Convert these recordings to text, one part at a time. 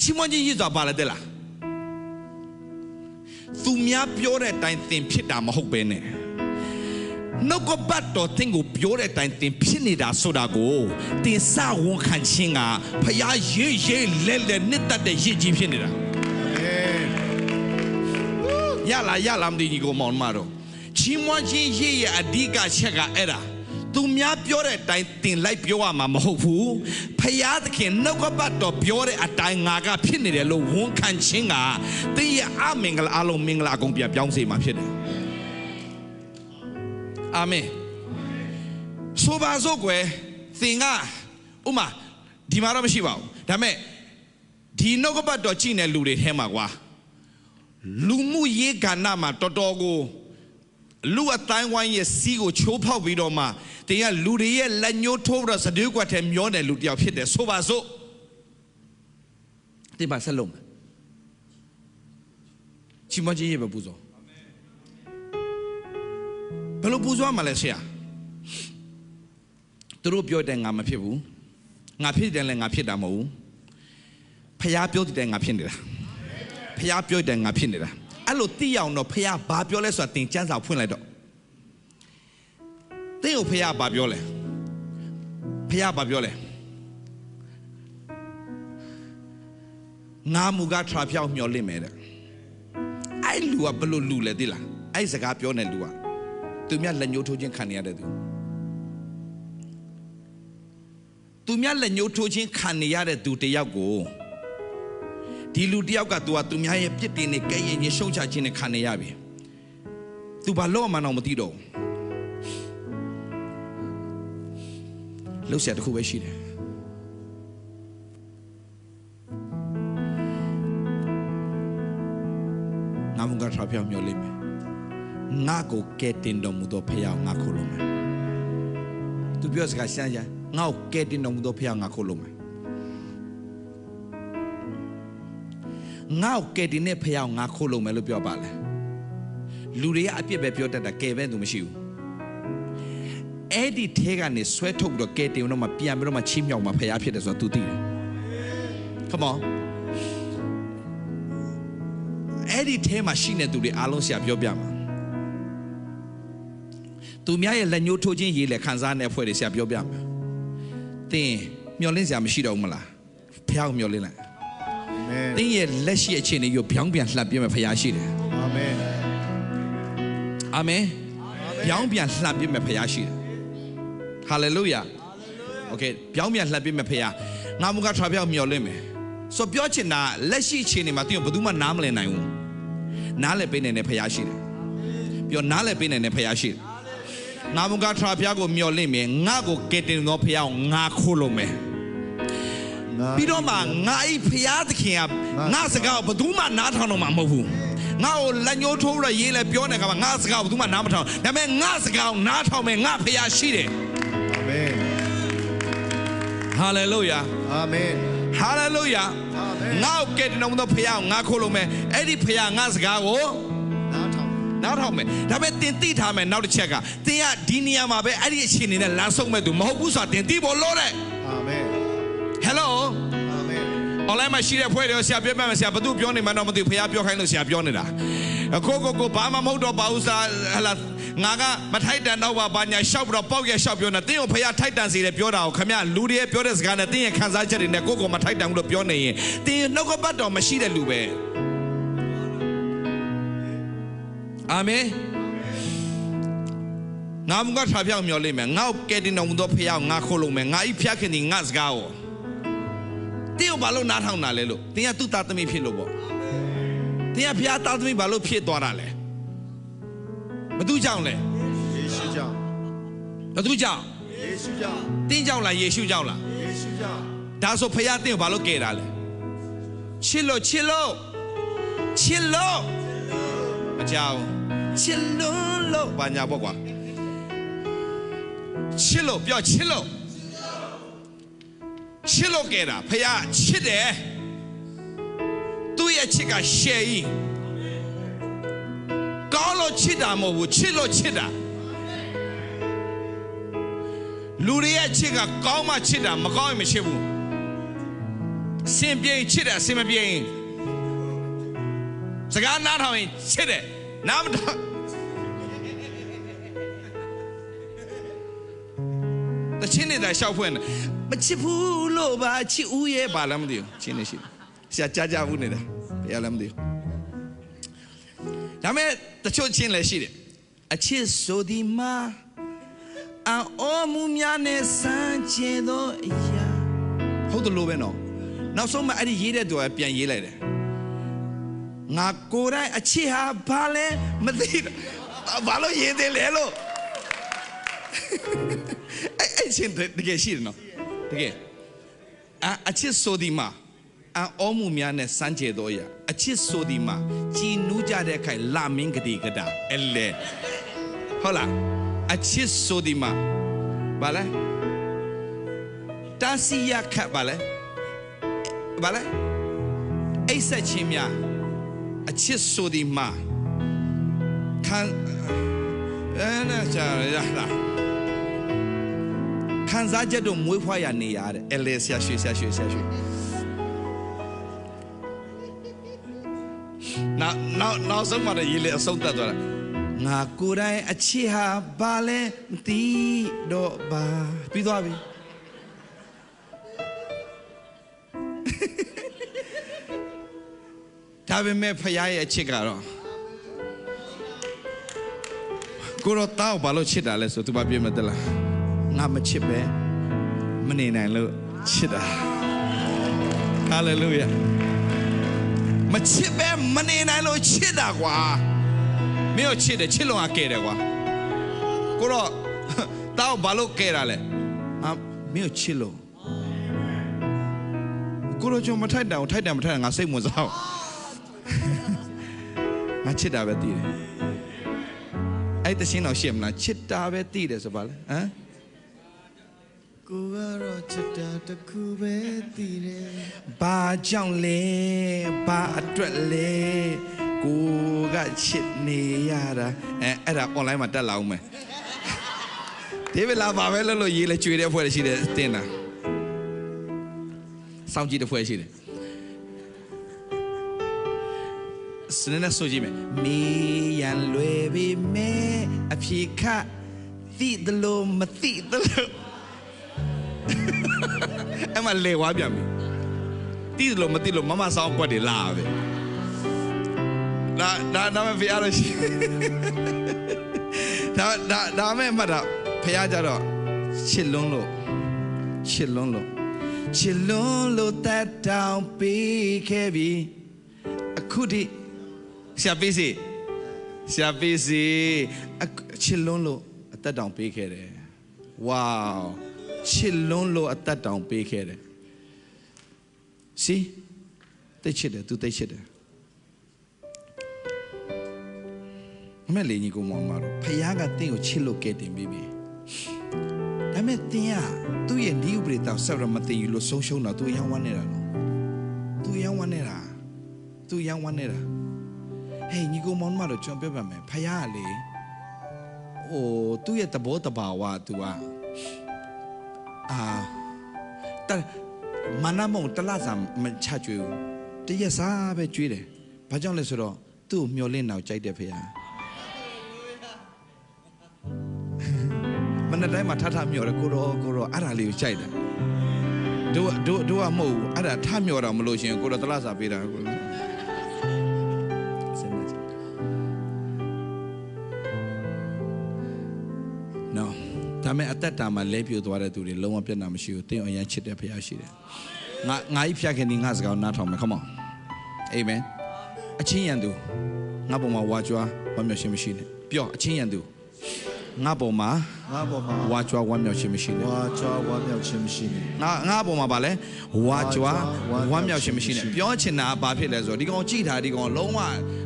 ချီးမွမ်းခြင်းရည်စွာပါလဲတဲ့လားသူများပြောတဲ့အတိုင်းသင်ဖြစ်တာမဟုတ်ပဲနဲ့နှုတ်ကပတ်တော်သင်ကိုပြောတဲ့အတိုင်းသင်ဖြစ်နေတာဆိုတာကိုတင်စဝန်ခံခြင်းကဖရားရေးရေးလဲလဲနှစ်သက်တဲ့ရည်ကြီးဖြစ်နေတာရလာရလာမသိညီကိုမောင်မတော်ချီးမွမ်းခြင်းရည်ရဲ့အဓိကချက်ကအဲ့ဒါ သူများပြောတဲ့အတိုင်းတင်လိုက်ပြောရမှာမဟုတ်ဘူးဖယားသခင်နှုတ်ကပတ်တော်ပြောတဲ့အတိုင်းငါကဖြစ်နေတယ်လို့ဝန်ခံခြင်းကတင်းရဲ့အမင်္ဂလာအလုံးမင်္ဂလာအကုန်ပြပြောင်းစေမှာဖြစ်တယ်အာမင်ဆိုပါစို့ကွယ်သင်ကဥမာဒီမှာတော့မရှိပါဘူးဒါပေမဲ့ဒီနှုတ်ကပတ်တော်ကြည့်နေလူတွေထဲမှာကွာလူမှုရေးကဏ္ဍမှာတော်တော်ကို လူအတိုင်းဝိုင်းရဲ့စီးကိုချိုးဖောက်ပြီးတော့မှတင်ကလူတွေရဲ့လက်ညှိုးထိုးပြီးတော့စတေးကွက်ထဲမျောတယ်လူတစ်ယောက်ဖြစ်တယ်ဆိုပါစို့တင်ပါဆက်လုံးမယ်ချီမကြီးရဲ့ပဲပူဇော်ဘယ်လိုပူဇော်မှလဲဆရာသူတို့ပြောတယ်ငါမဖြစ်ဘူးငါဖြစ်တယ်လည်းငါဖြစ်တာမဟုတ်ဘူးဖះပြောတယ်ငါဖြစ်နေတာဖះပြောတယ်ငါဖြစ်နေတာ အဲ့လိုသိရအောင်တော့ဖះဘာပြောလဲဆိုတာသင်ကျမ်းစာဖွင့်လိုက်တော့သင်ကိုဖះဘာပြောလဲဖះဘာပြောလဲငါမူကထရာပြောင်းမျောလင့်မယ်တဲ့အဲ့လူကဘယ်လိုလူလဲသိလားအဲ့စကားပြောနေလူကသူမြတ်လက်ညှိုးထိုးခြင်းခံနေရတဲ့သူသူမြတ်လက်ညှိုးထိုးခြင်းခံနေရတဲ့သူတယောက်ကို ဒီလူတယောက်ကသူကသူများရဲ့ပြစ်တင်နဲ့ကဲရင်ချင်းရှုံချခြင်းနဲ့ခံနေရပြီသူဘာလို့မှန်းတော့မသိတော့ဘူးလောက်ဆရာတခုပဲရှိတယ်နာမကထားပြောင်းမျောလိမ့်မယ်ငါကိုကဲတင်တော်မူသောဖခင်ငါခိုးလို့မယ်သူပြောစကားရှမ်းရှမ်းငါကိုကဲတင်တော်မူသောဖခင်ငါခိုးလို့မယ် ငါ့ကိုကယ်တင်တဲ့ဖះကိုငါခိုးလို့မယ်လို့ပြောပါလေလူတွေကအပြစ်ပဲပြောတတ်တာကယ်ပဲသူမရှိဘူးအဲ့ဒီထဲကနေဆွဲထုတ်ပြီးတော့ကယ်တင်တော့မှပြန်ပြီးတော့မှချီးမြှောက်မှဖះဖြစ်တယ်ဆိုတော့ तू သိတယ် Come on အဲ့ဒီထဲမှာရှိနေသူတွေအားလုံးဆရာပြောပြမှာသူများရဲ့လက်ညှိုးထိုးခြင်းရေးလေခံစားနေအဖွဲ့တွေဆရာပြောပြမှာသင်မျောလင်းစရာမရှိတော့ဘူးမလားဖះကိုမျောလင်းလိုက် Amen. သင်ရဲ့လက်ရှိအခြေအနေကိုပြောင်းပြန်လှပ်ပြမယ်ဖရားရှိတယ်။ Amen. Amen. ပြောင်းပြန်လှပ်ပြမယ်ဖရားရှိတယ်။ Hallelujah. Okay ပြောင်းပြန်လှပ်ပြမယ်ဖရား။ငါမူကထွားပြောင်းမျော်လင့်မယ်။ဆိုပြောချင်တာလက်ရှိအခြေအနေမှာသင်ကိုဘယ်သူမှနားမလည်နိုင်ဘူး။နားလည်ပေးနိုင်တဲ့ဖရားရှိတယ်။ပြောနားလည်ပေးနိုင်တဲ့ဖရားရှိတယ်။ငါမူကထွားပြောင်းကိုမျော်လင့်မယ်။ငါကိုကယ်တင်သောဖရားကိုငါခိုးလို့မယ်။ ပြီးတော့မှငါဤဖျားသခင်ကငါစကားကိုဘယ်သူမှနားထောင်တော့မှာမဟုတ်ဘူးငါ့ကိုလက်ညှိုးထိုးရရေးလဲပြောနေကမှာငါစကားကိုဘယ်သူမှနားမထောင်ဒါပေမဲ့ငါစကားကိုနားထောင်မယ်ငါဖျားရှိတယ် Amen. ဟာလေလုယာ Amen. ဟာလေလုယာ Amen. ငါ့ကိုကဲတင်တော်မူသောဖျားကိုငါခိုးလို့မယ်အဲ့ဒီဖျားငါစကားကို Now talk. နားထောင်မယ်ဒါပေမဲ့တင်သိထားမယ်နောက်တစ်ချက်ကတင်ကဒီနေရာမှာပဲအဲ့ဒီအခြေအနေနဲ့လမ်းဆုံးမဲ့သူမဟုတ်ဘူးဆိုတာတင်သိဖို့လို့တဲ့ Amen. Hello Amen. online မှာရှိတဲ့ဖွဲ့တယ်ဆရာပြောပြမယ်ဆရာဘာသူပြောနေမှန်းတော့မသိဘူးဖះပြောခိုင်းလို့ဆရာပြောနေတာကိုကိုကိုဘာမှမဟုတ်တော့ပါဘူးစာဟလာငါကမထိုက်တန်တော့ပါဘာညာရှောက်ပြီးတော့ပေါက်ရရှောက်ပြောနေတင်းကိုဖះထိုက်တန်စီတယ်ပြောတာကိုခမလူတွေပြောတဲ့စကားနဲ့တင်းရဲ့ခံစားချက်တွေနဲ့ကိုကိုမထိုက်တန်ဘူးလို့ပြောနေရင်တင်းနှုတ်ကပတ်တော်မရှိတဲ့လူပဲအာမင်ငါမကထားပြောင်းမျောလိမ့်မယ်ငါ့ကိုကဲတင်တော်မူသောဖះကိုငါခိုးလို့မယ်ငါဤဖျက်ခင်ဒီငါစကားကို တင်းကိုဘာလို့နားထောင်တာလဲလို့တင်းကသူ့သားသမီးဖြစ်လို့ပေါ့တင်းကဖျားသားသမီးဘာလို့ဖြစ်သွားတာလဲဘသူကြောင့်လဲယေရှုကြောင့်ဘသူကြောင့်ယေရှုကြောင့်တင်းကြောင့်လားယေရှုကြောင့်လားယေရှုကြောင့်ဒါဆိုဖျားတင်းကိုဘာလို့ကဲတာလဲချစ်လို့ချစ်လို့ချစ်လို့မကြောက်ချစ်လို့လို့ဘာညာပေါ့ကွာချစ်လို့ပြောချစ်လို့ ချစ်လို့ကဲတာဖျားချစ်တယ်သူ့ရဲ့ချစ်ကရှယ်ကြီးကောင်းလို့ချစ်တာမဟုတ်ဘူးချစ်လို့ချစ်တာလူတွေရဲ့ချစ်ကကောင်းမှချစ်တာမကောင်းရင်မချစ်ဘူးစင်ပြိန်ချစ်တယ်အစင်မပြိန်စကားနားထောင်ရင်ချစ်တယ်နားမထောင်တချင်းနေတာရှောက်ဖွင့်တယ် မချစ်ဘူးလို့ပါချစ်ဦးရဲ့ပါလားမသိဘူးချင်းနေရှိတယ်ဆရာကြားကြဘူးနေတာဘယ်လားမသိဘူးဒါမဲ့တချို့ချင်းလည်းရှိတယ်အချစ်ဆိုဒီမှာအော်မူများနဲ့စမ်းချေသောအရာဟုတ်တယ်လို့ပဲနော်နောက်ဆုံးမှအဲ့ဒီရေးတဲ့သူကပြန်ရေးလိုက်တယ်ငါကိုယ်တိုင်အချစ်ဟာဘာလဲမသိတော့ဘာလို့ရေးတယ်လဲလို့အဲ့အဲ့ချင်းတကယ်ရှိတယ်နော် တကယ်အအချစ်ဆိုဒီမှာအအောမှုများနဲ့စမ်းကြဲတော့ရအချစ်ဆိုဒီမှာကြည်နူးကြတဲ့ခိုင်လာမင်းကတိကတာအဲ့လေဟုတ်လားအချစ်ဆိုဒီမှာဘာလဲတာစီယခတ်ဘာလဲဘာလဲအိတ်ဆက်ချင်းများအချစ်ဆိုဒီမှာခံအဲ့နာချာရလား ခံစားချက်တို့မွေးဖွားရနေရတဲ့အဲလေဆရာရွှေဆရာရွှေဆရာရွှေနောက်နောက်နောက်ဆုံးမှတော့ရေးလေအဆုံးသတ်သွားတာငါကိုယ်တိုင်အချစ်ဟာဘာလဲမသိတော့ပါပြီးသွားပြီဒါပေမဲ့ဖခင်ရဲ့အချစ်ကတော့ကိုတော့တောက်ဘာလို့ချစ်တာလဲဆိုသူဘာပြောမသလား ငါမချစ်ပဲမနေနိုင်လို့ချစ်တာဟာလေလုယာမချစ်ပဲမနေနိုင်လို့ချစ်တာကွာမင်းတို့ချစ်တယ်ချစ်လို့အကဲတယ်ကွာကိုတော့တောက်ဘာလို့ကဲတာလဲအာမင်းတို့ချစ်လို့ကိုတော့ကျွန်မထိုက်တယ်ထိုက်တယ်မထိုက်တယ်ငါစိတ်ဝင်စားငါချစ်တာပဲတည်တယ်အဲ့တရှင်းတော့ရှင်းမလားချစ်တာပဲတည်တယ်ဆိုပါလဲဟမ် ကိုကတော့ချစ်တာတစ်ခုပဲတည်တယ်ဘာကြောင့်လဲဘာအတွက်လဲကိုကချစ်နေရတာအဲအဲ့ဒါ online မှာတက်လာအောင်မယ်ဒီဗလာဘာပဲလို့လို့ရေးလဲကျွေတဲ့ဖွဲ့ရှိတယ်တင်တာစောင့်ကြည့်တဲ့ဖွဲ့ရှိတယ်စနေနဲ့ဆိုကြည့်မယ်မီရန်လွယ်ပြီမဲအဖြေခသိတယ်လို့မသိတယ်လို့ အဲ့မှာလေဝါပြန်ပြီတိလို့မတိလို့မမဆောင်ကွက်တွေလာပဲဒါဒါဒါမဲ့ဖရားလို့ရှိဒါဒါဒါမဲ့မှတ်တာဖရားကြတော့ချစ်လွန်းလို့ချစ်လွန်းလို့ချစ်လွန်းလို့တတ်တောင်ပေးခဲ့ပြီအခုဒီဆရာပေးစီဆရာပေးစီအခုချစ်လွန်းလို့အသက်တောင်ပေးခဲ့တယ်ဝေါ ချစ်လွန်းလို့အသက်တောင်ပေးခဲ့တယ်စီတိတ်ချစ်တယ်သူတိတ်ချစ်တယ်အမေလေးညီကိုမောင်မတော်ဖခင်ကတင့်ကိုချစ်လို့ကဲတင်ပြီးပြီဒါပေမဲ့တင်ကသူ့ရဲ့ဒီဥပဒေတောင်ဆက်ရမတင်ယူလို့ဆုံးရှုံးတော့သူရောင်းဝမ်းနေတာလို့သူရောင်းဝမ်းနေတာသူရောင်းဝမ်းနေတာဟေးညီကိုမောင်မတော်ကျွန်တော်ပြောပြမယ်ဖခင်ကလေဟိုသူ့ရဲ့တဘောတဘာဝသူက အာတမနမုံတလဆာမချကျွေးဘူးတရက်စားပဲကျွေးတယ်ဘာကြောင့်လဲဆိုတော့သူ့ကိုမျောလင့်တော့ကြိုက်တယ်ဖေဟာမနေ့တိုင်းမှာထထမျောတယ်ကိုရောကိုရောအဲ့ဒါလေးကိုကြိုက်တယ်တို့တို့တို့ကမဟုတ်ဘူးအဲ့ဒါထမျောတော့မလို့ရှင်ကိုရောတလဆာပေးတာကို ဒါမဲ့အသက်တာမှာလဲပြိုသွားတဲ့သူတွေလုံးဝပြတ်နာမရှိဘူးတင်းအောင်ရမ်းချစ်တဲ့ဖရားရှိတယ်ငါငါကြီးဖျက်ခင်ဒီငါစကားကိုနားထောင်မယ် come on amen အချင်းရန်သူငါပုံမှာဝါကြွားဝမ်းမြောက်ခြင်းမရှိနဲ့ပြောအချင်းရန်သူငါပုံမှာငါပေါ်မှာဝါကြွားဝမ်းမြောက်ခြင်းမရှိနဲ့ဝါကြွားဝမ်းမြောက်ခြင်းမရှိနဲ့ငါငါပုံမှာဗာလဲဝါကြွားဝဝမ်းမ်းမြောမြောက်က်ခြင်းခြင်းမရှိမရှိနဲ့နဲ့ပြောချင်တာဘာဖြစ်လဲဆိုတော့ဒီကောင်ကြည့်တာဒီကောင်လုံးဝ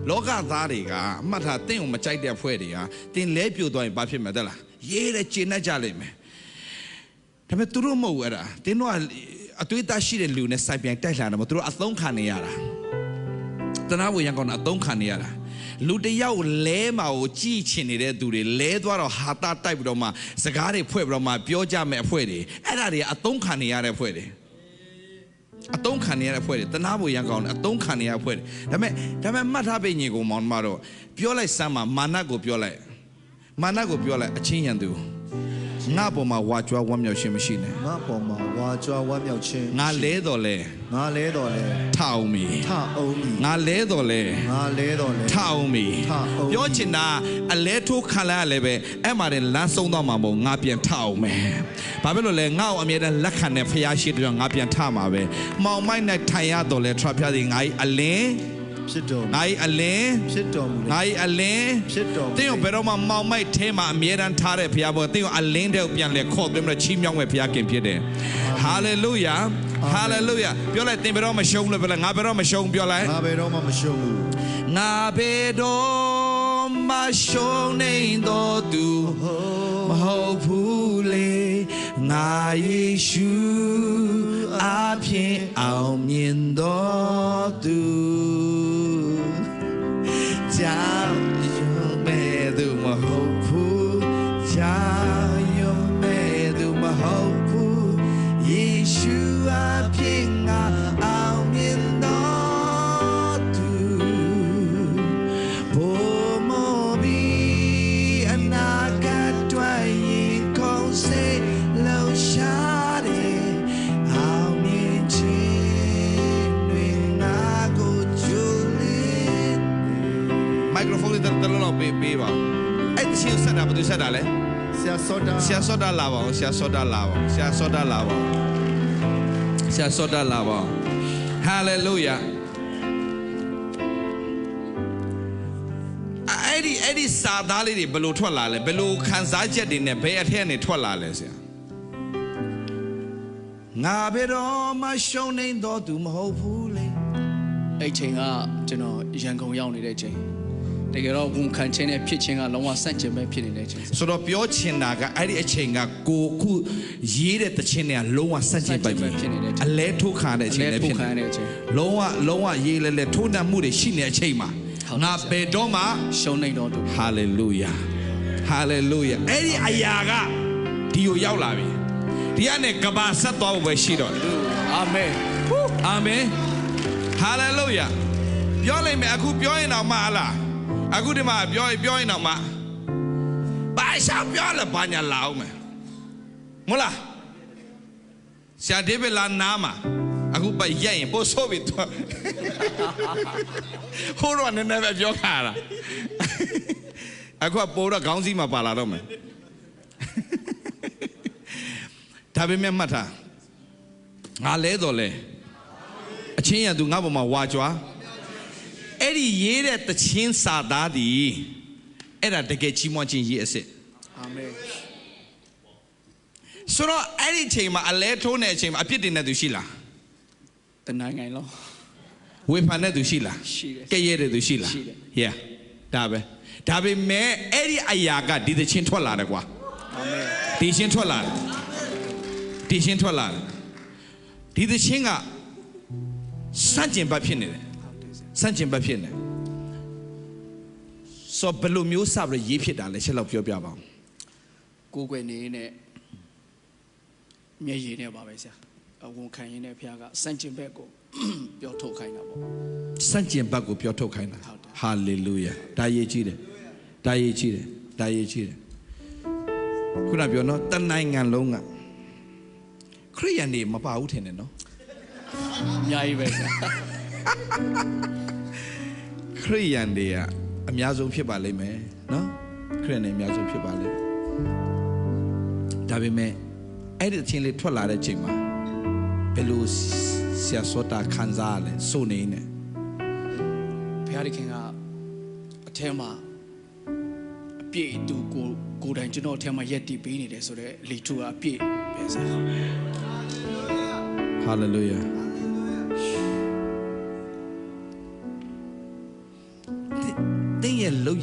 လောကသားတွေကအမှတ်ထားတင့်ကိုမကြိုက်တဲ့ဖွဲ့တွေကတင်လဲပြိုသွားရင်ဘာဖြစ်မှာတဲ့လား ရေးတဲ့ကျင်တတ်ကြလိမ့်မယ်ဒါပေမဲ့သူတို့မဟုတ်ဘူးအဲ့ဒါတင်းတို့ကအသွေးသားရှိတဲ့လူနဲ့စိုက်ပြန်တိုက်လာတယ်မဟုတ်သူတို့အသုံးခံနေရတာတနာဝေရန်ကောင်ကအသုံးခံနေရတာလူတစ်ယောက်လဲမှာကိုကြည်ချင်နေတဲ့သူတွေလဲသွားတော့ဟာတာတိုက်ပြီးတော့မှစကားတွေဖွဲ့ပြီးတော့မှပြောကြမယ်အဖွဲတွေအဲ့ဒါတွေကအသုံးခံနေရတဲ့အဖွဲ့တွေအတုံးခံနေရတဲ့အဖွဲ့တွေတနာဖို့ရန်ကောင်းတယ်အတုံးခံနေရတဲ့အဖွဲ့တွေဒါပေမဲ့ဒါပေမဲ့မှတ်ထားပိတ်ညီကိုမောင်မတော့ပြောလိုက်စမ်းမှာမာနကိုပြောလိုက် မာနကိုပြောလိုက်အချင်းရန်သူငါပေါ်မှာဝါကြွားဝမ်းမြောက်ခြင်းမရှိနဲ့ငါပေါ်မှာဝါကြွားဝမ်းမြောက်ခြင်းငါလဲတော်လဲငါလဲတော်လဲထအောင်မီထအောင်မီငါလဲတော်လဲငါလဲတော်လဲထအောင်မီထအောင်မီပြောချင်တာအလဲထိုးခံလိုက်ရလဲပဲအဲ့မှာတဲ့လမ်းဆုံးတော့မှာမဟုတ်ငါပြန်ထအောင်မယ်ဘာဖြစ်လို့လဲငါ့ကိုအမြဲတမ်းလက်ခံတဲ့ဖျားရှိတဲ့ကြောင့်ငါပြန်ထမှာပဲမောင်မိုက်နဲ့ထိုင်ရတော်လဲထရဖျားစီငါ့အလင်း ဖြစ်တော်မူငါ့အလင်းဖြစ်တော်မူငါ့အလင်းဖြစ်တော်မူတင်းကိုဘယ်တော့မှမောင်မိုက်ထဲမှာအမြဲတမ်းထားတဲ့ဖျားပေါ်တင်းကိုအလင်းတဲ့ကိုပြန်လဲခေါ်သွင်းပြီးတော့ချီးမြှောက်မဲ့ဖျားခင်ဖြစ်တယ်ဟာလေလုယာဟာလေလုယာပြောလိုက်တင်းဘယ်တော့မရှုံးလို့ပြောလိုက်ငါဘယ်တော့မရှုံးပြောလိုက်ငါဘယ်တော့မှမရှုံးဘူးငါဘေတော်မရှုံးနေတော့သူမဟုတ်ဘူးလေငါယေရှုအပြင်အောင်မြင်တော်သူ ကြော ဆရာစောတာလာပါအောင်ဆရာစောတာလာပါအောင်ဆရာစောတာလာပါအောင်ဆရာစောတာလာပါအောင်ဟာလေလုယာအဲ့ဒီအဲ့ဒီစာသားလေးတွေဘယ်လိုထွက်လာလဲဘယ်လိုခံစားချက်တွေနဲ့ဘယ်အထက်ကနေထွက်လာလဲဆရာငါဘယ်တော့မှရှုံးနေတော့သူမဟုတ်ဘူးလေအဲ့ချိန်ကကျွန်တော်ရန်ကုန်ရောက်နေတဲ့ချိန် တကယ်တော့ဝန်ခံခြင်းနဲ့ဖြစ်ခြင်းကလုံးဝဆန့်ကျင်ပဲဖြစ်နေတဲ့ချိန်ဆိုတော့ပြောချင်တာကအဲ့ဒီအချိန်ကကိုအခုရေးတဲ့တခြင်းတွေကလုံးဝစန့်ကျင်ပိုက်ပြီအလဲထုတ်ခါတဲ့အချိန်လည်းဖြစ်နေတယ်ချိန်လုံးဝလုံးဝရေးလဲလဲထိုးနှံမှုတွေရှိနေတဲ့အချိန်မှာဟုတ်ငါဘယ်တော့မှရှုံးနေတော့သူဟာလေလုယာဟာလေလုယာအဲ့ဒီအရာကဒီကိုရောက်လာပြီဒီကနေကဘာဆက်သွားဖို့ပဲရှိတော့တယ်အာမင်အာမင်ဟာလေလုယာပြောလိုက်မယ်အခုပြောရင်တော့မဟာလား အခုဒီမှာပြောရင်ပြောရင်တော့မဘာရှာပြောလဲဘာညာလာအောင်မယ်မဟုတ်လားဆရာဒေးဗစ်လာနားမှာအခုပရက်ရင်ပို့ဆိုးပြီတော့ဟိုတော့နည်းနည်းပဲပြောခါတာအခုကပို့တော့ခေါင်းစည်းမှာပါလာတော့မယ်ဒါပေမဲ့မှတ်ထားငါလဲတော့လဲအချင်းရသူငါပေါ်မှာဝါကြွား အဲ့ဒီရေးတဲ့တချင်းစာသားဒီအဲ့ဒါတကယ်ချီးမွမ်းခြင်းရေးအစ်စ်အာမင်ဆိုတော့အဲ့ဒီအချိန်မှာအလဲထိုးနေတဲ့အချိန်မှာအပြစ်တင်တဲ့သူရှိလားတနိုင်ငံလုံးဝေဖန်တဲ့သူရှိလားရှိတယ်ကဲ့ရဲ့တဲ့သူရှိလားရှိတယ် yeah ဒါပဲဒါပေမဲ့အဲ့ဒီအရာကဒီတချင်းထွက်လာတယ်ကွာအာမင်ဒီချင်းထွက်လာတယ်ဒီချင်းထွက်လာတယ်ဒီတချင်းကစန့်ကျင်ဘက်ဖြစ်နေတယ်ဟုတ်တယ် ဆရာစန့်ကျင်ဘက်ဖြစ်နေဆိုတော့ဘယ်လိုမျိုးစပြီးတော့ရေးဖြစ်တာလဲချက်လောက်ပြောပြပါဦးကိုယ်ွယ်နေနဲ့မျက်ရည်နဲ့ပါပဲဆရာအဝန်ခံရင်းနဲ့ဖခင်ကစန့်ကျင်ဘက်ကိုပြောထုတ်ခိုင်းတာပေါ့စန့်ကျင်ဘက်ကိုပြောထုတ်ခိုင်းတာဟုတ်တယ်ဟာလေလုယာဒါရေးကြည့်တယ်ဒါရေးကြည့်တယ်ဒါရေးကြည့်တယ်ခုနပြောနော်တနိုင်ငံလုံးကခရိယန်တွေမပါဘူးထင်တယ်နော်အများကြီးပဲဆရာ ခရိယန်တွေကအများဆုံးဖြစ်ပါလိမ့်မယ်နော်ခရိယန်တွေအများဆုံးဖြစ်ပါလိမ့်မယ်ဒါပေမဲ့အဲ့ဒီအချင်းလေးထွက်လာတဲ့ချိန်မှာဘယ်လိုဆရာစောတာခံစားရလဲစုနေနေဖခင်ကအထဲမှာအပြည့်သူကိုကိုယ်တိုင်ကျွန်တော်အထဲမှာရက်တည်ပေးနေတယ်ဆိုတော့လေထူကအပြည့်ပဲဆရာဟာလေလုယာ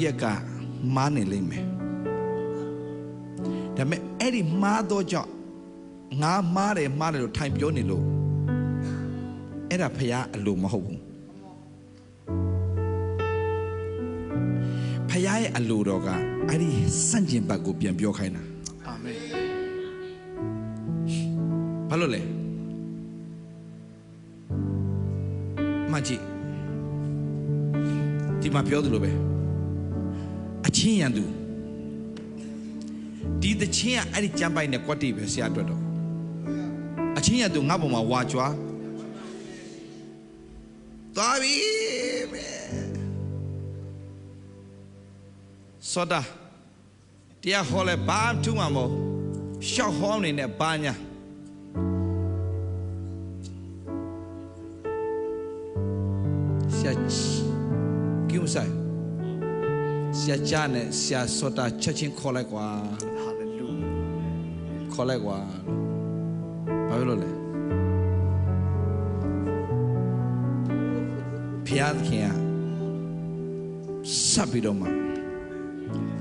ရဲ့လောက်ရက်ကမားနေလိမ့်မယ်ဒါပေမဲ့အဲ့ဒီမားတော့ကြောင့်ငါမားတယ်မားတယ်လို့ထိုင်ပြောနေလို့အဲ့ဒါဖះအလိုမဟုတ်ဘူးဖះရဲ့အလိုတော်ကအဲ့ဒီစန့်ကျင်ဘက်ကိုပြန်ပြောခိုင်းတာအာမင်ဘာလို့လဲမှတ်ကြည့်ဒီမှာပြောသလိုပဲ အချင်းရန်သူဒီတချင်းကအဲ့ဒီကြမ်းပိုက်နဲ့ကွက်တိပဲဆရာအတွက်တော့အချင်းရန်သူငါ့ပုံမှာဝါကြွားသွားပြီပဲစောတာတရားဟောလဲဘာမှထူးမှာမဟုတ်ရှောက်ဟောနေနဲ့ဘာညာဆရာကိမဆိုင် ဆရာချာနဲ့ဆရာစောတာချက်ချင်းခေါ်လိုက်ကွာဟာလေလုယာခေါ်လိုက်ကွာဘာဖြစ်လို့လဲဖျားသခင်ကဆက်ပြီးတော့မှ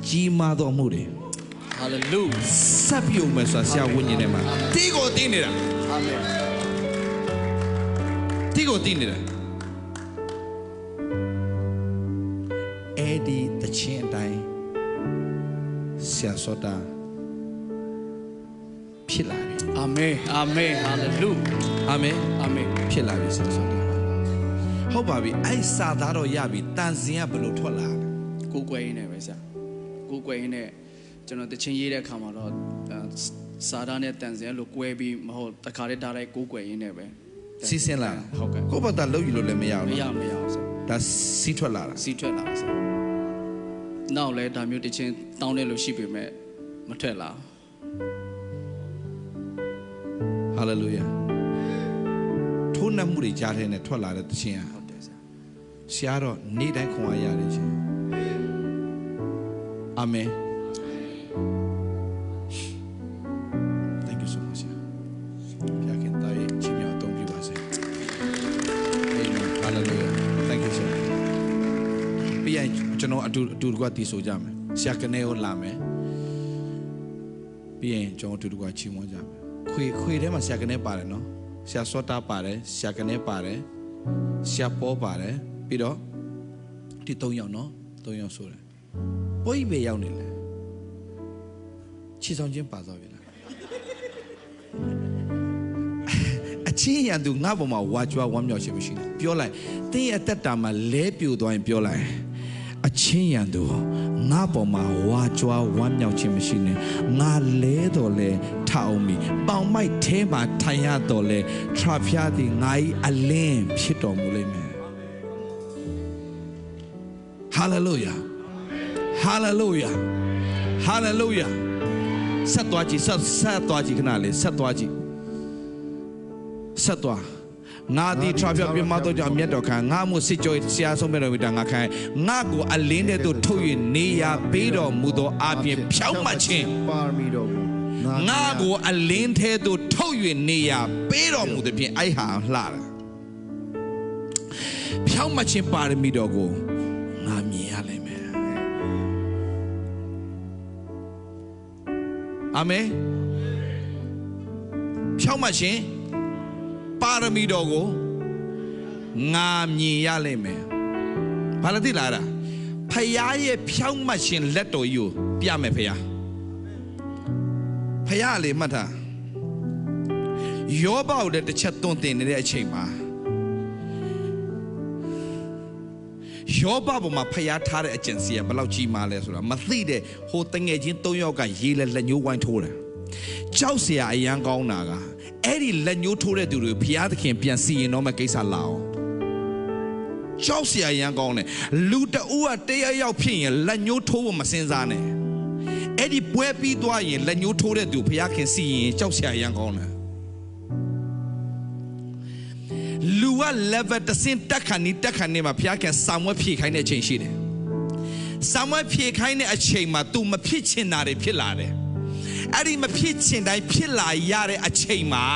ကြီးမားသောမှုတွေဟာလေလုယာဆက်ပြုံမယ်ဆိုတာဆရာဝိညာဉ်ထဲမှာတီးကိုတင်းနေတာအာမင်တီးကိုတင်းနေတာ ဆရာစောတာဖြစ်လာပြီအာမင်အာမင်ဟာလေလုယာအာမင်အာမင်ဖြစ်လာပြီဆရာစောတာဟုတ်ပါပြီအဲ့စာသားတော့ရပြီတန်စင်ကဘယ်လိုထွက်လာလဲကိုယ်ကွယ်ရင်းနဲ့ပဲဆရာကိုယ်ကွယ်ရင်းနဲ့ကျွန်တော်တချင်းရေးတဲ့အခါမှာတော့အဲစာသားနဲ့တန်စင်အဲ့လိုကွဲပြီးမဟုတ်တခါတည်းဒါလိုက်ကိုယ်ကွယ်ရင်းနဲ့ပဲစီးစင်းလာဟုတ်ကဲ့ကိုယ့်ဘာသာလုပ်ယူလို့လည်းမရမဘူးရနော်မရအောင်ဆရာဒါစီးထွက်လာတာစီးထွက်လာဆရာ နောက်လဲဒါမျိုးတချင်းတောင်းတယ်လို့ရှိပေမဲ့မထွက်လာဟာလေလုယာထိုးနှက်မှုတွေကြားထဲနဲ့ထွက်လာတဲ့တခြင်းဟာဟုတ်တယ်ဆရာဆရာတော့နေ့တိုင်းခွန်အားရတယ်ရှင်အာမင် အတူအတူတကွတည်ဆိုကြမယ်ဆရာကနေကိုလာမယ်ပြီးရင်ကျွန်တော်အတူတကွချီးမွမ်းကြမယ်ခွေခွေထဲမှာဆရာကနေပါတယ်နော်ဆရာစောတာပါတယ်ဆရာကနေပါတယ်ဆရာပေါ်ပါတယ်ပြီးတော့ဒီ၃ယောက်နော်၃ယောက်ဆိုတယ်ပွိပဲရောက်နေလေချီဆောင်ချင်းပါသွားပြီလားအချင်းရန်သူငါ့ပေါ်မှာဝါကြွားဝမ်းမြောက်ခြင်းမရှိဘူးပြောလိုက်တင်းရဲ့အသက်တာမှာလဲပြိုသွားရင်ပြောလိုက် အချင်းရန်သူငါ့ပေါ်မှာဝါကြွားဝမ်းမြောက်ခြင်းမရှိနဲ့ငါလဲတော်လဲထအောင်ပြီပေါင်မိုက်ထဲမှာထိုင်ရတော်လဲထရာဖျားသည်ငါ၏အလင်းဖြစ်တော်မူလိမ့်မယ်ဟာလေလုယာဟာလေလုယာဟာလေလုယာဆက်သွားကြည့်ဆက်ဆက်သွားကြည့်ခဏလေးဆက်သွားကြည့်ဆက်သွား ငါဒီ traffic ပြမတော့ကြောင့်မြတ်တော်ခံငါမှုစစ်ကြောဆရာဆုံးမဲ့တော်ဝိတာငါခံငါကိုအလင်းတဲ့သို့ထုတ်၍နေရပေးတော်မူသောအပြင်ဖြောင်းမှတ်ခြင်းပါရမီတော်ကိုငါကိုအလင်းထဲသို့ထုတ်၍နေရပေးတော်မူသည်ဖြင့်အဲ့ဟာလှတာဖြောင်းမှတ်ခြင်းပါရမီတော်ကိုငါမြင်ရလိမ့်မယ်အာမင်ဖြောင်းမှတ်ခြင်း ပါရမီတော်ကိုငါမြင်ရလိမ့်မယ်။ဘာလို့သိလားအဲ့ဒါဖယားရဲ့ဖြောင်းမှတ်ခြင်းလက်တော်ကြီးကိုပြမယ်ဖယား။ဖယားလေမှတ်တာယောဘကိုလည်းတစ်ချက်သွန်သင်နေတဲ့အချိန်မှာယောဘပေါ်မှာဖျားထားတဲ့အကျင့်စီကဘယ်လောက်ကြီးမားလဲဆိုတာမသိတဲ့ဟိုတငယ်ချင်း၃ယောက်ကရေးလဲလက်ညှိုးဝိုင်းထိုးတယ်ကြောက်เสียအရန်ကောင်းတာက အဲ့ဒီလက်ညှိုးထိုးတဲ့သူတွေဘုရားသခင်ပြန်စီရင်တော့မှကိစ္စလာအောင်ကြောက်စရာရန်ကောင်းတယ်လူတအူးကတရရောက်ဖြစ်ရင်လက်ညှိုးထိုးဖို့မစင်စားနဲ့အဲ့ဒီပွဲပြီးသွားရင်လက်ညှိုးထိုးတဲ့သူဘုရားခင်စီရင်ကြောက်စရာရန်ကောင်းတယ်လူက level တစ်ဆင့်တက်ခါနီးတက်ခါနီးမှာဘုရားခင်ဆောင်ဝဲဖြည့်ခိုင်းတဲ့အချိန်ရှိတယ်ဆောင်ဝဲဖြည့်ခိုင်းတဲ့အချိန်မှာ तू မဖြစ်ချင်တာတွေဖြစ်လာတယ် အဲ့ဒီမဖြစ်ချင်တိုင်းဖြစ်လာရတဲ့အချိန်မှာ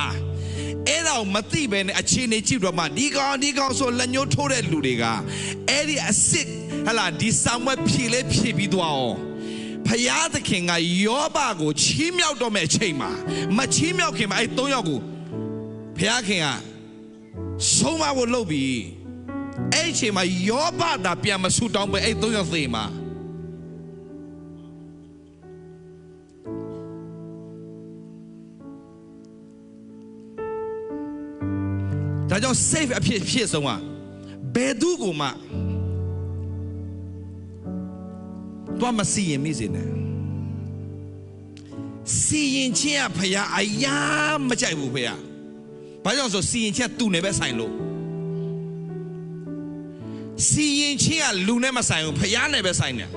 အဲ့ဒါကိုမသိဘဲနဲ့အချိန်နေကြည့်တော့မှဒီကောင်ဒီကောင်ဆိုလက်ညှိုးထိုးတဲ့လူတွေကအဲ့ဒီအစ်စ်ဟလာဒီစာမွဲဖြည့်လဲဖြည့်ပြီးသွားအောင်ဖယားသခင်ကယောဘကိုချီးမြှောက်တော့မဲ့အချိန်မှာမချီးမြှောက်ခင်မှာအဲ့၃ယောက်ကိုဖယားခင်ကဆုံးမဖို့လုပ်ပြီအဲ့ဒီအချိန်မှာယောဘသာပြန်မဆူတောင်းပဲအဲ့သုံးယောက်သေးမှာ ဒါကြောင့် safe အဖြစ်ဖြစ်ဆုံးอ่ะဘယ်သူကိုမှတော့မစီရင်မိစေနဲ့စီရင်ခြင်းကဖရာအယားမကြိုက်ဘူးဖရာဘာကြောင့်ဆိုစီရင်ခြင်းကသူ့နဲ့ပဲဆိုင်လို့စီရင်ခြင်းကလူနဲ့မဆိုင်ဘူးဖရာနဲ့ပဲဆိုင်တယ်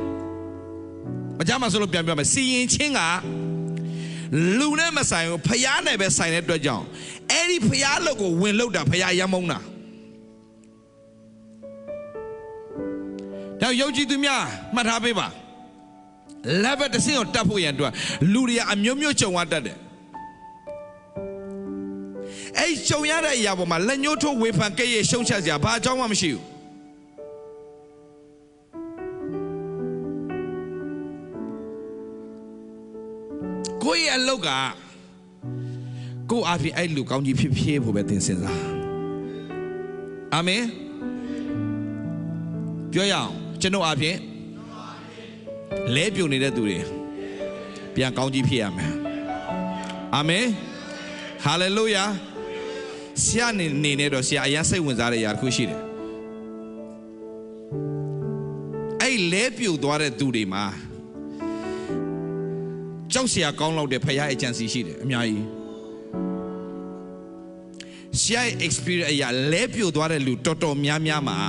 မကြမ်းမဆိုလို့ပြန်ပြောမယ်စီရင်ခြင်းကလူနဲ့မဆိုင်ဘူးဖရာနဲ့ပဲဆိုင်တဲ့အတွက်ကြောင့် အဲ့ဒီဖရာလို့ကိုဝင်လို့တာဖရာရမ်းမုန်းတာတော့ယုံကြည်သူများမှတ်ထားပေးပါ level တစ်ဆင့်ကိုတက်ဖို့ရန်အတွက်လူတွေကအမျိုးမျိုးကြုံရတတ်တယ်အဲ့ကြုံရတဲ့အရာပေါ်မှာလက်ညှိုးထိုးဝေဖန်ကြည့်ရရှုံးချက်စရာဘာအကြောင်းမှမရှိဘူးကိုယ့်ရဲ့အလုပ်က ကိုယ့်အပြင်အဲ့လူကောင်းကြီးဖြစ်ဖြစ်ဖို့ပဲသင်စဉ်းစားအာမင်ပြောရအောင်ကျွန်တော်အပြင်လဲပြုတ်နေတဲ့သူတွေပြန်ကောင်းကြီးဖြစ်ရမယ်အာမင်ဟာလေလုယာဆရာနေနေနေတော့ဆရာအရင်စိတ်ဝင်စားတဲ့ຢာတစ်ခုရှိတယ်အဲ့လဲပြုတ်သွားတဲ့သူတွေမှာကြောက်ဆရာကောင်းလောက်တဲ့ဖခင်အကြံစီရှိတယ်အများကြီး ဆရာရဲ့ experience အရာလဲပြိုသွားတဲ့လူတော်တော်များများမှာ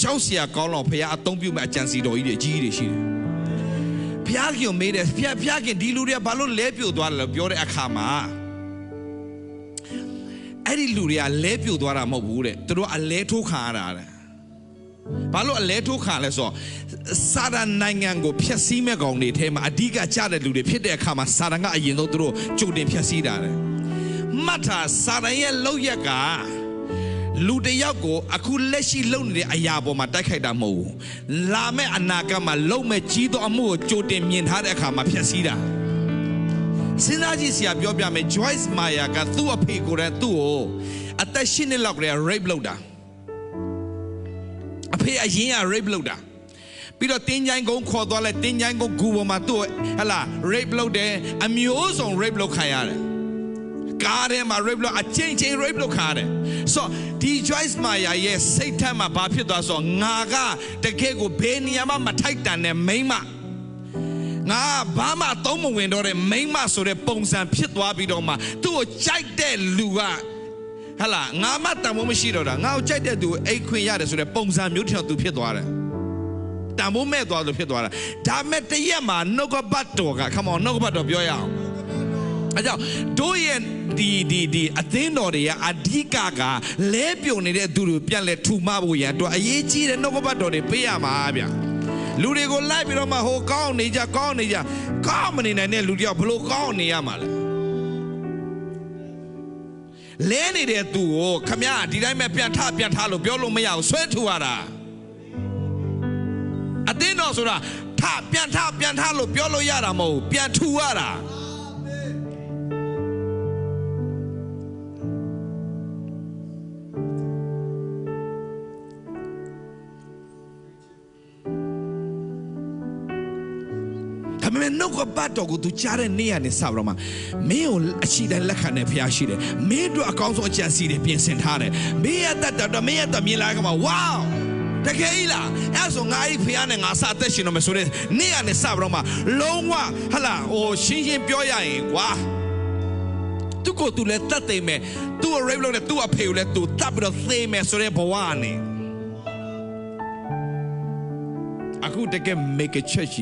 ကြောက်စရာကောင်းလောက်ဖရားအသုံးပြုမဲ့အကြံစီတော်ကြီးတွေအကြီးကြီးတွေရှိတယ်။ဖရားကင်မေးတယ်ဖရားဖရားကင်ဒီလူတွေကဘာလို့လဲပြိုသွားလဲလို့ပြောတဲ့အခါမှာအဲ့ဒီလူတွေကလဲပြိုသွားတာမဟုတ်ဘူးတဲ့သူတို့အလဲထိုးခါရတာတဲ့ဘာလို့အလဲထိုးခါလဲဆိုတော့စာရန်နိုင်ငံကိုဖျက်ဆီးမဲ့ကောင်တွေထဲမှာအဓိကကျတဲ့လူတွေဖြစ်တဲ့အခါမှာစာရန်ကအရင်ဆုံးသူတို့ကြိုတင်ဖျက်ဆီးတာတဲ့ မှတ်တာစာရန်ရဲ့လောက်ရက်ကလူတစ်ယောက်ကိုအခုလက်ရှိလုပ်နေတဲ့အရာပေါ်မှာတိုက်ခိုက်တာမဟုတ်ဘူးလာမဲ့အနာဂတ်မှာလုံမဲ့ကြီးသောအမှုကိုကြိုတင်မြင်ထားတဲ့အခါမှာဖျက်ဆီးတာစဉ်းစားကြည့်စရာပြောပြမယ် Joyce Meyer ကသူ့အဖေကိုယ်တိုင်သူ့ကိုအသက်၈နှစ်လောက်ကလေး rape လုပ်တာအဖေအရင်က rape လုပ်တာပြီးတော့တင်းချိုင်းကုန်းခေါ်သွားလဲတင်းချိုင်းကုန်းဂူပေါ်မှာသူ့ကိုဟလာ rape လုပ်တယ်အမျိုးစုံ rape လုပ်ခံရတယ် ကားထဲမှာ rape လို့အချင်းချင်း rape လို့ခါတယ်ဆိုတော့ဒီ Joyce Meyer ရဲ့စိတ်ထက်မှာဘာဖြစ်သွားဆိုတော့ငါကတကယ်ကိုဘယ်နေရာမှမထိုက်တန်တဲ့မိန်းမငါဘာမှသုံးမဝင်တော့တဲ့မိန်းမဆိုတဲ့ပုံစံဖြစ်သွားပြီးတော့မှသူ့ကိုကြိုက်တဲ့လူကဟလာငါမှတန်ဖို့မရှိတော့တာငါ့ကိုကြိုက်တဲ့သူကိုအိတ်ခွင်ရတယ်ဆိုတဲ့ပုံစံမျိုးတစ်ယောက်သူဖြစ်သွားတယ်တန်ဖို့မဲ့သွားလို့ဖြစ်သွားတာဒါမဲ့တရက်မှာနှုတ်ကပတ်တော်က come on နှုတ်ကပတ်တော်ပြောရအောင်အဲကြောင့်တို့ရဲ့ ဒီဒီဒီအသင်းတော်တွေကအဓိကကလဲပြုံနေတဲ့သူတွေပြန်လဲထူမဖို့ရန်အတွက်အရေးကြီးတဲ့နှုတ်ကပတ်တော်တွေပေးရမှာဗျလူတွေကိုလိုက်ပြီးတော့မှဟိုကောင်းနေကြကောင်းနေကြကောင်းမနေနိုင်တဲ့လူတယောက်ဘလို့ကောင်းနေရမှာလဲလဲနေတဲ့သူကိုခမရဒီတိုင်းပဲပြန်ထပြန်ထလို့ပြောလို့မရဘူးဆွဲထူရတာအသင်းတော်ဆိုတာထပြန်ထပြန်ထလို့ပြောလို့ရတာမဟုတ်ဘူးပြန်ထူရတာ မဲ့နှုတ်ကပတ်တော်ကိုသူကြားတဲ့နေ့ကနေစပြီးတော့မှမင်းကိုအချီတိုင်းလက်ခံတဲ့ဖရားရှိတယ်မင်းတို့အကောင်းဆုံးအကြံစီတွေပြင်ဆင်ထားတယ်မင်းရဲ့တက်တော်မင်းရဲ့တက်မြင်လာကမှာဝေါတကယ်ကြီးလားအဲ့ဆိုငါဤဖရားနဲ့ငါစအသက်ရှင်တော့မယ်ဆိုတဲ့နေ့ကနေစပြီးတော့မှလုံးဝဟလာဟိုရှင်းရှင်းပြောရရင်ကွာသူကိုသူလည်းတတ်သိမ့်မယ်သူ့ rape လုပ်တဲ့သူ့အဖေကိုလည်းသူတတ်ပြီးတော့သိမယ်ဆိုတဲ့ဘဝကနေအခုတကယ် make a church